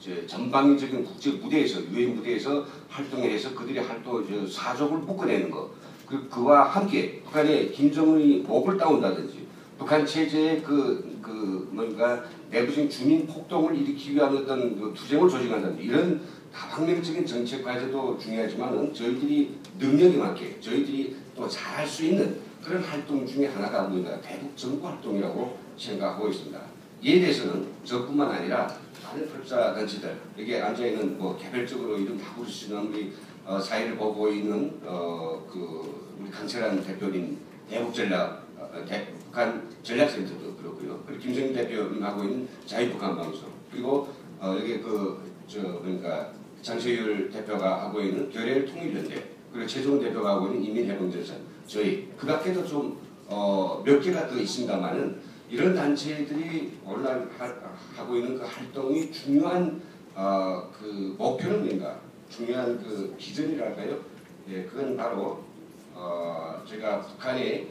이제 전방위적인 국제 무대에서 유엔 무대에서 활동해서 그들의 활동 저 사족을 묶어내는 것. 그 그와 함께 북한의 김정은이 목을 따온다든지 북한 체제의 그, 그 뭔가 내부적인 주민 폭동을 일으키기 위한 어떤 그 투쟁을 조직한다든지 이런 다방면적인 정책 과제도 중요하지만은 저희들이 능력에 맞게 저희들이 또 잘할 수 있는 그런 활동 중에 하나가 뭐냐 대북 정부 활동이라고 생각하고 있습니다. 이에 대해서는 저뿐만 아니라 다른 철자 단체들 여기에 앉아 있는 뭐 개별적으로 이름 다 부르시는 우리 어, 사회를 보고 있는 어, 그 우리 강철한 대표님 대북 전략 어, 대, 북한 전략센터도 그렇고요. 그리고 김정인 대표님 하고 있는 자유북한 방송 그리고 어, 여기 그저 그러니까 장세율 대표가 하고 있는 교례 통일연대 그리고 최종 대표가 하고 있는 인민해방전선 저희 그 밖에도 좀 어, 몇 개가 더 있습니다만은 이런 단체들이 하고 있는 그 활동이 중요한 어, 그 목표는 뭔가 중요한 그 기준이랄까요? 예, 그건 바로 어, 제가 북한의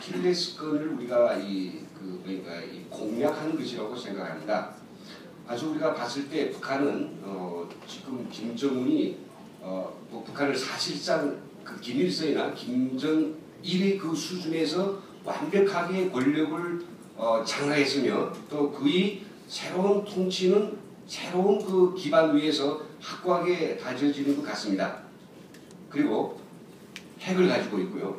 킬레스건을 우리가 이 그 그러니까 이 공략하는 것이라고 생각합니다. 아주 우리가 봤을 때 북한은 어, 지금 김정은이 어, 뭐 북한을 사실상 그 김일성이나 김정일의 그 수준에서 완벽하게 권력을 어, 장악했으며 또 그의 새로운 통치는 새로운 그 기반 위에서 확고하게 다져지는 것 같습니다. 그리고 핵을 가지고 있고요.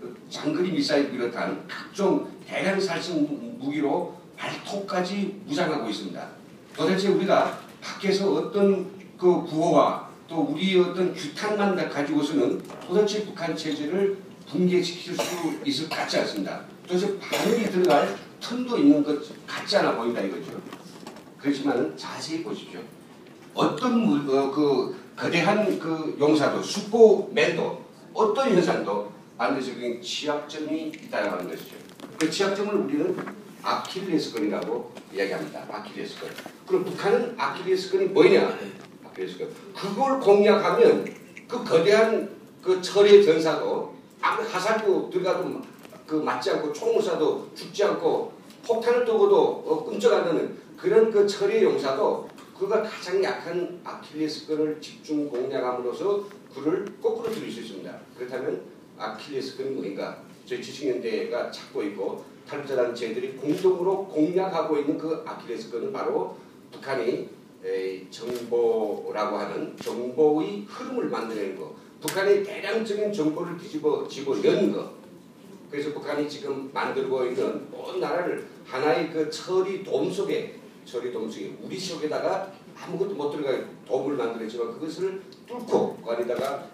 그 장거리 미사일 비롯한 각종 대량 살상 무기로 발톱까지 무장하고 있습니다. 도대체 우리가 밖에서 어떤 그 구호와 또 우리의 어떤 규탄만 가지고서는 도대체 북한 체제를 붕괴시킬 수 있을 것 같지 않습니다. 도대체 반응이 들어갈 틈도 있는 것 같지 않아 보인다 이거죠. 그렇지만 자세히 보십시오. 어떤 어, 그 거대한 그 용사도 슈퍼맨도 어떤 현상도 반대적인 취약점이 있다는 것이죠. 그 취약점을 우리는 아킬레스건이라고 이야기합니다. 아킬레스건. 그럼 북한은 아킬레스건이 뭐냐? 아킬레스건. 그걸 공략하면 그 거대한 그 철의 전사도 아무 화살도 들어가도 그 맞지 않고 총을 쏴도 죽지 않고 폭탄을 두고도 어, 하는 그런 그 철의 용사도 그가 가장 약한 아킬레스건을 집중 공략함으로써 그를 거꾸로 들일 수 있습니다. 그렇다면 아킬레스건이 뭔가 저희 70년대가 찾고 있고 탈북자단체들이 공동으로 공략하고 있는 그 아킬레스건은 바로 북한이 정보라고 하는 정보의 흐름을 만들어내는 것 북한의 대량적인 정보를 뒤집어 집어 여는 것 그래서 북한이 지금 만들고 있는 온 나라를 하나의 그 철이 돔 속에 철이 돔 속에 우리 속에다가 아무것도 못 들어가게 돔을 만들었지만 그것을 뚫고 그 안에다가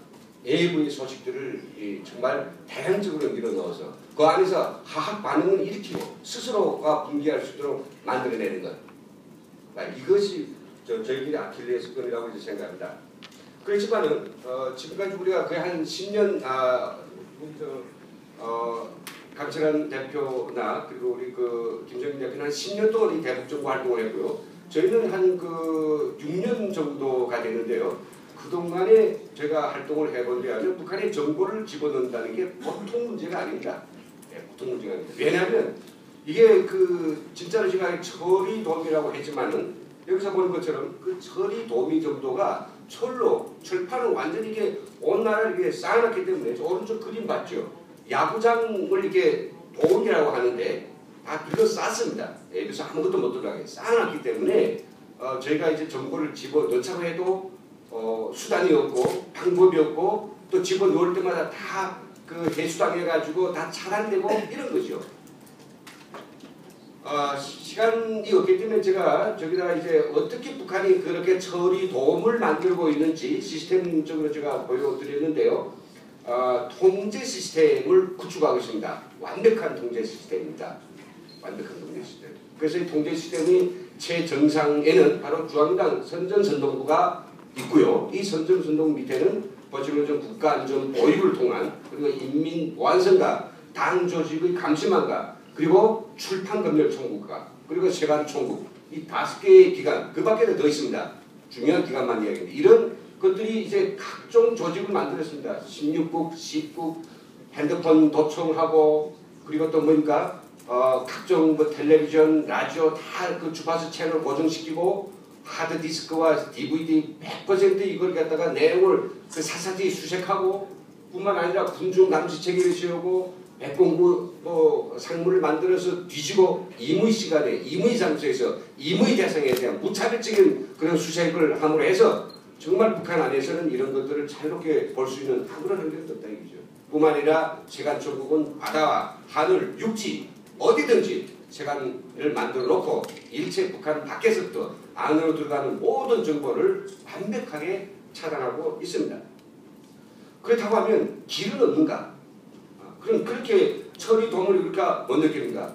AV의 소식들을 정말 대량적으로 밀어넣어서 그 안에서 화학 반응을 일으키고 스스로가 분기할 수 있도록 만들어내는 것. 아, 이것이 저, 저희들이 아킬레스 건이라고 생각합니다. 그렇지만은 어, 지금까지 우리가 거의 한 10년 아, 저, 어, 강철한 대표나 그리고 우리 그 김정인 대표는 한 10년 동안 이 대북 정부 활동을 했고요. 저희는 한 그 6년 정도가 되는데요. 그동안에 제가 활동을 해본다면 북한의 정보를 집어넣는다는 게 보통 문제가 아닙니다. 네, 보통 문제가 아닙니다. 왜냐하면 이게 그 진짜로 제가 철이 도움이라고 했지만은 여기서 보는 것처럼 그 철이 도미 정도가 철로 철판은 완전히 이게 온 나라를 이렇게 쌓아놨기 때문에 오른쪽 그림 봤죠. 야구장을 이렇게 도움이라고 하는데 다 둘러 쌌습니다. 여기서 아무것도 못 들어가게 쌓아놨기 때문에 어, 저희가 이제 정보를 집어 넣자고 해도 어, 수단이 없고 방법이 없고 또 집어 넣을 때마다 다 그 대수당해가지고 다 차단되고 이런 거죠. 어, 시간이 없기 때문에 제가 저기다가 이제 어떻게 북한이 그렇게 처리 도움을 만들고 있는지 시스템적으로 제가 보여드렸는데요. 어, 통제 시스템을 구축하고 있습니다. 완벽한 통제 시스템입니다. 완벽한 통제 시스템. 그래서 이 통제 시스템이 최정상에는 바로 중앙당 선전선동부가 있고요. 이 선전선동 밑에는 버치로전 국가안전보육을 통한 그리고 인민 완성과 당 조직의 감시망과 그리고 출판검열 총국과 그리고 세관 총국 이 다섯 개의 기관 그 밖에도 더 있습니다. 중요한 기관만 이야기합니다. 이런 것들이 이제 각종 조직을 만들었습니다. 16국, 10국, 핸드폰 도청하고 그리고 또 뭐니까 어, 각종 뭐 텔레비전, 라디오 다 그 주파수 채널 고정시키고 하드 디스크와 DVD 100% 이걸 갖다가 내용을 그 사사지 수색하고 뿐만 아니라 군중 감시 체계를 세우고 백공부 뭐 상물을 만들어서 뒤지고 임의 시간에 임의 장소에서 임의 대상에 대한 무차별적인 그런 수색을 함으로 해서 정말 북한 안에서는 이런 것들을 자유롭게 볼 수 있는 아무런 환경도 없다 이거죠. 뿐만 아니라 세간 천국은 바다와 하늘, 육지 어디든지 세간을 만들어 놓고 일체 북한 밖에서부터 안으로 들어가는 모든 정보를 완벽하게 차단하고 있습니다. 그렇다고 하면 길은 없는가? 아, 그럼 그렇게 철이 도물이 그러니까 못 느끼는가?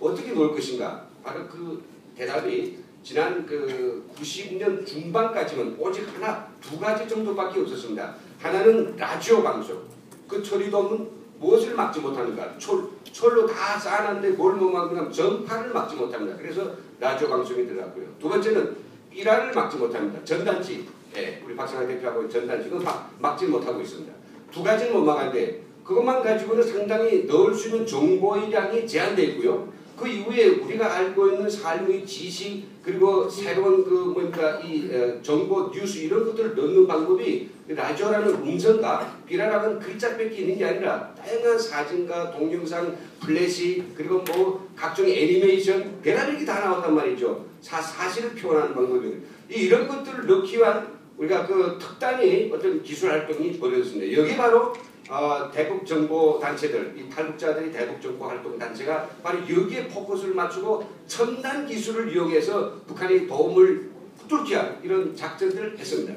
어떻게 놓을 것인가? 바로 그 대답이 지난 그 90년 중반까지는 오직 하나 두 가지 정도밖에 없었습니다. 하나는 라디오 방송. 그 처리돔은 무엇을 막지 못하는가? 철, 철로 다 쌓아놨는데 뭘 못 막느냐? 전파를 막지 못합니다. 그래서 라디오 방송이 들어갔고요. 두 번째는 삐라를 막지 못합니다. 전단지. 예, 우리 박상환 대표하고 전단지. 그거 막, 막지 못하고 있습니다. 두 가지는 못 막았는데 그것만 가지고는 상당히 넣을 수 있는 정보의 양이 제한되어 있고요. 그 이후에 우리가 알고 있는 삶의 지식 그리고 새로운 그 뭔가 이 어, 정보 뉴스 이런 것들을 넣는 방법이 라디오라는 음성과 비라라는 글자밖에 있는 게 아니라 다양한 사진과 동영상 플래시 그리고 뭐 각종 애니메이션 배라별게 다 나왔단 말이죠. 사, 사실을 표현하는 방법이 이런 것들을 넣기 위한 우리가 그 특단의 어떤 기술 활동이 벌어졌습니다. 여기 바로 어, 대북 정보 단체들, 이 탈북자들이 대북 정보 활동 단체가 바로 여기에 포커스를 맞추고 첨단 기술을 이용해서 북한의 도움을 뚫기 위한 이런 작전들을 했습니다.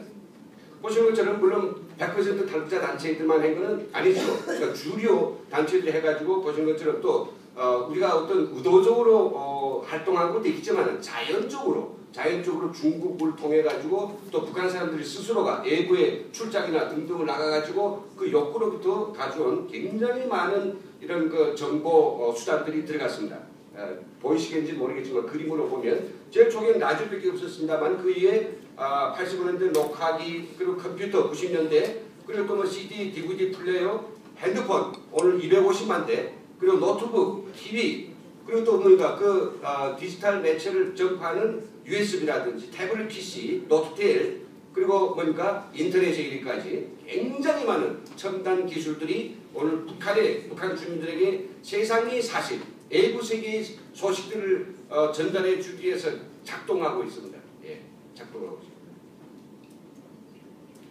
보시는 것처럼 물론 100% 탈북자 단체들만 한 것은 아니죠. 그러니까 주요 단체들 해가지고 보시는 것처럼 또 어, 우리가 어떤 의도적으로 어, 활동한 것도 있지만 자연적으로 자연적으로 중국을 통해 가지고 또 북한 사람들이 스스로가 외부에 출장이나 등등을 나가 가지고 그 욕구로부터 가져온 굉장히 많은 이런 그 정보 어, 수단들이 들어갔습니다. 어, 보이시겠는지 모르겠지만 그림으로 보면 제일 초기엔 라디오밖에 없었습니다만 그 이후에 아, 80년대 녹화기 그리고 컴퓨터 90년대 그리고 또 뭐 CD, DVD 플레이어, 핸드폰 오늘 250만 대 그리고 노트북, TV 그리고 또 뭔가 그 어, 디지털 매체를 접하는 USB라든지 태블릿 PC, 노트텔 그리고 뭔가 인터넷에 이르기까지 굉장히 많은 첨단 기술들이 오늘 북한의 북한 주민들에게 세상의 사실, 외부 세계의 소식들을 어, 전달해 주기 위해서 작동하고 있습니다. 예, 작동하고 있습니다.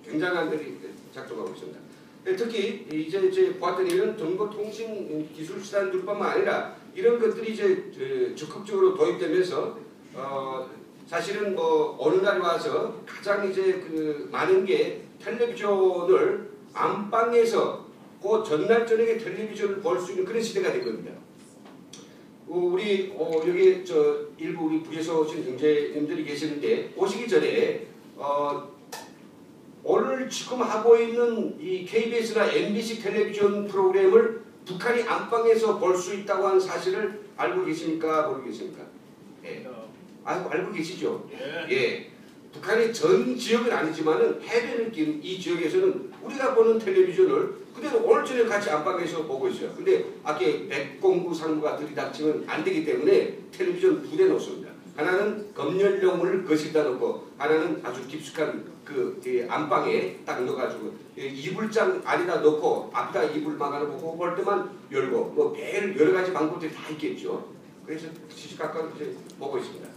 굉장한 들이 작동하고 있습니다. 예, 특히 이제 이제 보았더니는 정보통신 기술 수단들뿐만 아니라 이런 것들이 이제 적극적으로 도입되면서 어, 사실은 뭐 어느 날 와서 가장 이제 그 많은 게 텔레비전을 안방에서 그 전날 저녁에 텔레비전을 볼 수 있는 그런 시대가 된 겁니다. 어, 우리 어, 여기 저 일부 우리 북에서 오신 경제님들이 계시는데 오시기 전에 어, 오늘 지금 하고 있는 이 KBS나 MBC 텔레비전 프로그램을 북한이 안방에서 볼 수 있다고 하는 사실을 알고 계십니까 모르겠습니까? 예. 알고, 알고 계시죠? 예. 예. 북한의 전 지역은 아니지만은 해변을 낀 이 지역에서는 우리가 보는 텔레비전을 그대로 오늘 저녁 같이 안방에서 보고 있어요. 근데 아까 백공부 상무가 들이닥치면 안 되기 때문에 텔레비전 두대 놓습니다. 하나는 검열용을 거실다 놓고 하나는 아주 깊숙한 그 안방에 딱 넣어가지고 이불장 안에다 넣고 앞에다 이불 막아놓고 볼 때만 열고 뭐 매일 여러 가지 방법들이 다 있겠죠. 그래서 시시각각 이제 보고 있습니다.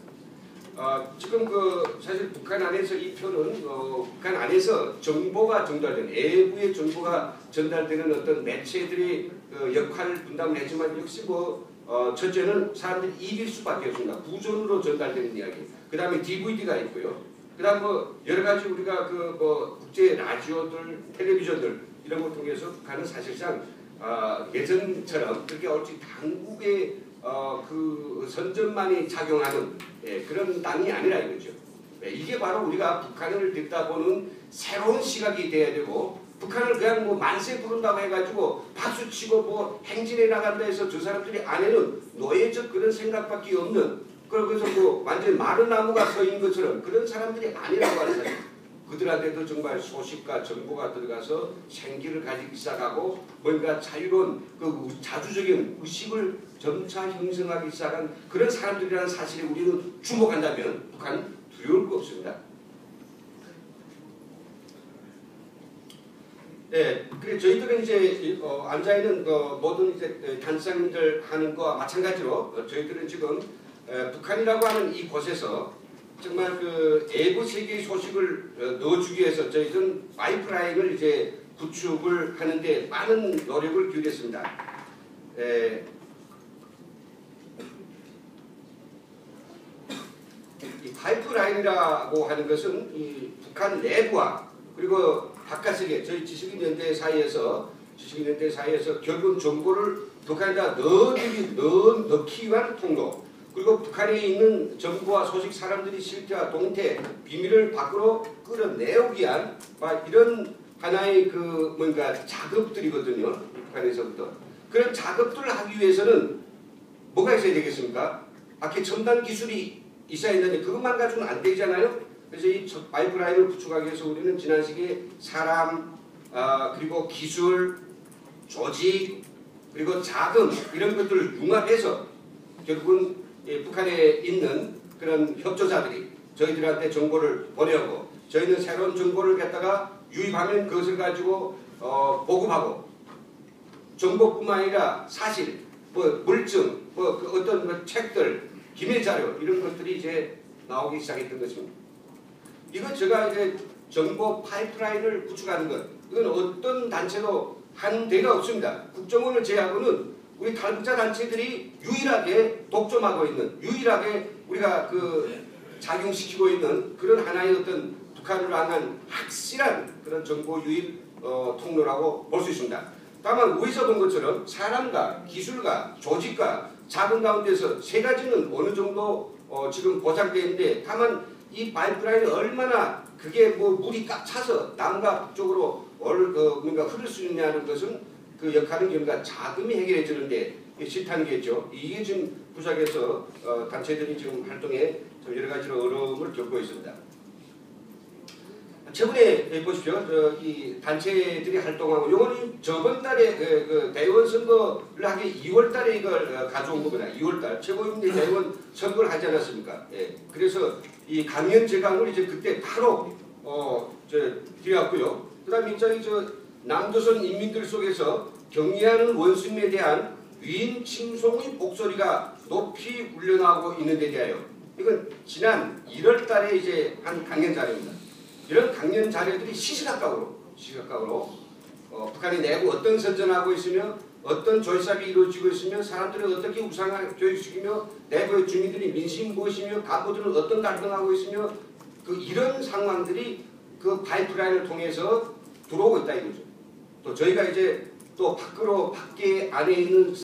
어, 지금 그 사실 북한 안에서 이 표는 어, 북한 안에서 정보가 전달되는 외부의 정보가 전달되는 어떤 매체들이 그 역할을 분담을 했지만 역시 뭐 어, 첫째는 사람들이 이길 수밖에 없습니다. 부전으로 전달되는 이야기. 그 다음에 DVD가 있고요. 그 다음 뭐 여러 가지 우리가 그 뭐 국제 라디오들, 텔레비전들 이런 걸 통해서 북한은 사실상 어, 예전처럼 그렇게 얼지 당국의 어, 그 선전만이 작용하는 예, 그런 땅이 아니라 이거죠. 예, 이게 바로 우리가 북한을 듣다 보는 새로운 시각이 돼야 되고 북한을 그냥 뭐 만세 부른다고 해가지고 박수치고 뭐 행진해 나간다 해서 저 사람들이 안에는 노예적 그런 생각밖에 없는 그래서 뭐 완전히 마른 나무가 서 있는 것처럼 그런 사람들이 아니라고 하는 사람. 그들한테도 정말 소식과 정보가 들어가서 생기를 가지기 시작하고 뭔가 자유로운 그 자주적인 의식을 점차 형성하기 시작한 그런 사람들이라는 사실에 우리는 주목한다면 북한 두려울 거 없습니다. 네, 그래 저희들은 이제 어, 앉아 있는 어, 모든 이제 단장님들 하는 거와 마찬가지로 어, 저희들은 지금 에, 북한이라고 하는 이 곳에서 정말 그 애부 세계의 소식을 어, 넣어주기 위해서 저희들은 파이프라인을 이제 구축을 하는데 많은 노력을 기울였습니다. 에, 이 파이프라인이라고 하는 것은 이 북한 내부와 그리고 바깥 세계 저희 지식인 연대 사이에서 지식인 연대 사이에서 결국 정보를 북한에다 넣기 넣, 넣기 위한 통로 그리고 북한에 있는 정보와 소식 사람들이 실태와 동태 비밀을 밖으로 끌어내오기 위한 막 이런 하나의 그 뭔가 작업들이거든요 북한에서부터 그런 작업들을 하기 위해서는 뭐가 있어야 되겠습니까? 아까 첨단 기술이 있어야 되는데 그것만 가지고는 안 되잖아요. 그래서 이 파이프라인을 구축하기 위해서 우리는 지난 시기에 사람 아, 그리고 기술, 조직 그리고 자금 이런 것들을 융합해서 결국은 이 북한에 있는 그런 협조자들이 저희들한테 정보를 보내고 저희는 새로운 정보를 갖다가 유입하면 그것을 가지고 어, 보급하고 정보뿐만 아니라 사실, 뭐 물증, 뭐 그 어떤 그 책들, 기밀 자료 이런 것들이 이제 나오기 시작했던 것입니다. 제가 이제 정보 파이프라인을 구축하는 것 이건 어떤 단체도 한 데가 없습니다. 국정원을 제외하고는 우리 탈북자 단체들이 유일하게 독점하고 있는 유일하게 우리가 그 작용시키고 있는 그런 하나의 어떤 북한으로 향한 확실한 그런 정보 유입 어, 통로라고 볼 수 있습니다. 다만 위에서 본 것처럼 사람과 기술과 조직과 자금 가운데서 세 가지는 어느 정도 어, 지금 보장되어 있는데 다만 이 파이프라인이 얼마나 그게 뭐 물이 꽉 차서 남과 북쪽으로 얼, 그 뭔가 흐를 수 있냐는 것은 그 역할은 뭔가 자금이 해결해 주는데 게죠. 이게 지금 부작에서 어, 단체들이 지금 활동에 좀 여러 가지로 어려움을 겪고 있습니다. 최근에 보십시오. 저, 이 단체들이 활동하고 요거는 저번 달에 그, 그 대의원 선거를 하기 2월 달에 이걸 어, 가져온 겁니다. 2월 달 최고위원회 대의원 선거를 하지 않았습니까? 예. 그래서 이 강연 제강을 이제 그때 바로 어, 저 드렸고요. 그다음에 이제 저 남조선 인민들 속에서 경의하는 원수님에 대한 위인 칭송의 목소리가 높이 울려나오고 있는 데 대하여 이건 지난 1월 달에 이제 한 강연 자료입니다. 이런 강연 자료들이 시시각각으로 시시각각으로 어, 북한이 내부 어떤 선전하고 있으며 어떤 조사이 이루어지고 있으며 사람들을 어떻게 우상을 교육시키며 내부의 주민들이 민심 무엇이며 간부들은 어떤 갈등하고 있으며 그 이런 상황들이 그 파이프라인을 통해서 들어오고 있다 이거죠. 또 저희가 이제 또 밖으로 밖에 안에 있는